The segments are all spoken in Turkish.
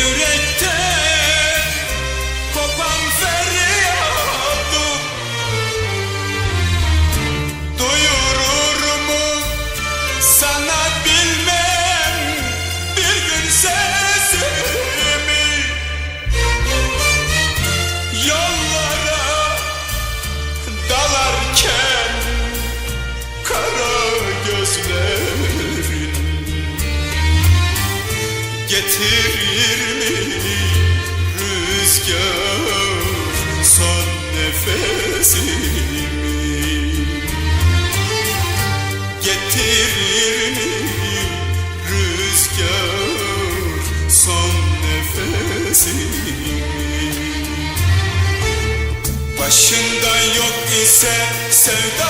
Yürekte kopan feryadım Duyurur mu sana bilmem bir gün sesimi? Yollara dalarken kara gözlerin Getirir mi? Rüzgar son nefesimi. Getirir mi? Rüzgar son nefesimi. Başında yok ise sevda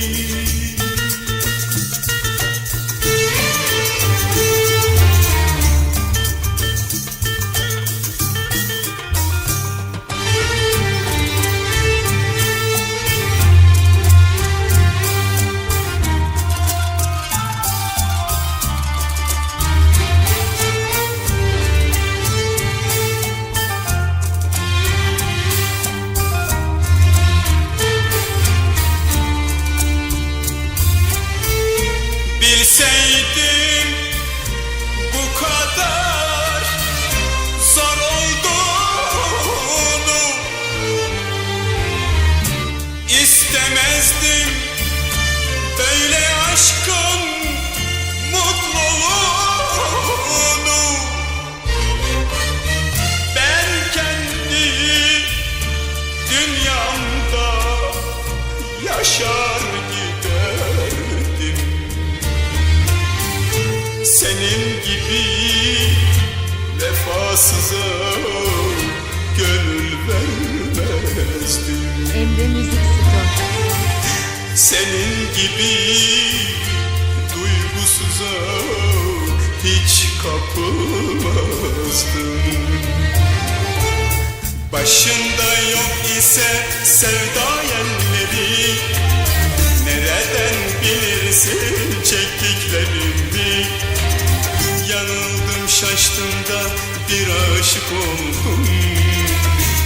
Bilseydim bu kadar zor olduğunu istemezdim. Böyle aşkın mutluluğunu ben kendi dünyamda yaşar senin gibi vefasıza gönül vermezdim Emre Müzik Store. Senin gibi duygusuza hiç kapılmazdım Başında yok ise sevda yelleri Nereden bilirsin çektiklerimi aşık oldum.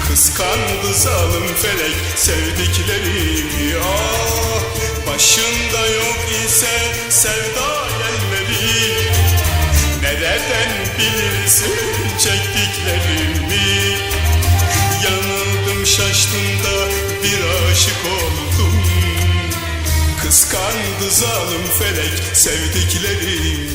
Kıskandı zalim felek sevdiklerimi. Ah başında yok ise sevda elleri Nereden bilirsin çektiklerimi? Yanıldım şaştım da bir aşık oldum. Kıskandı zalim felek sevdiklerimi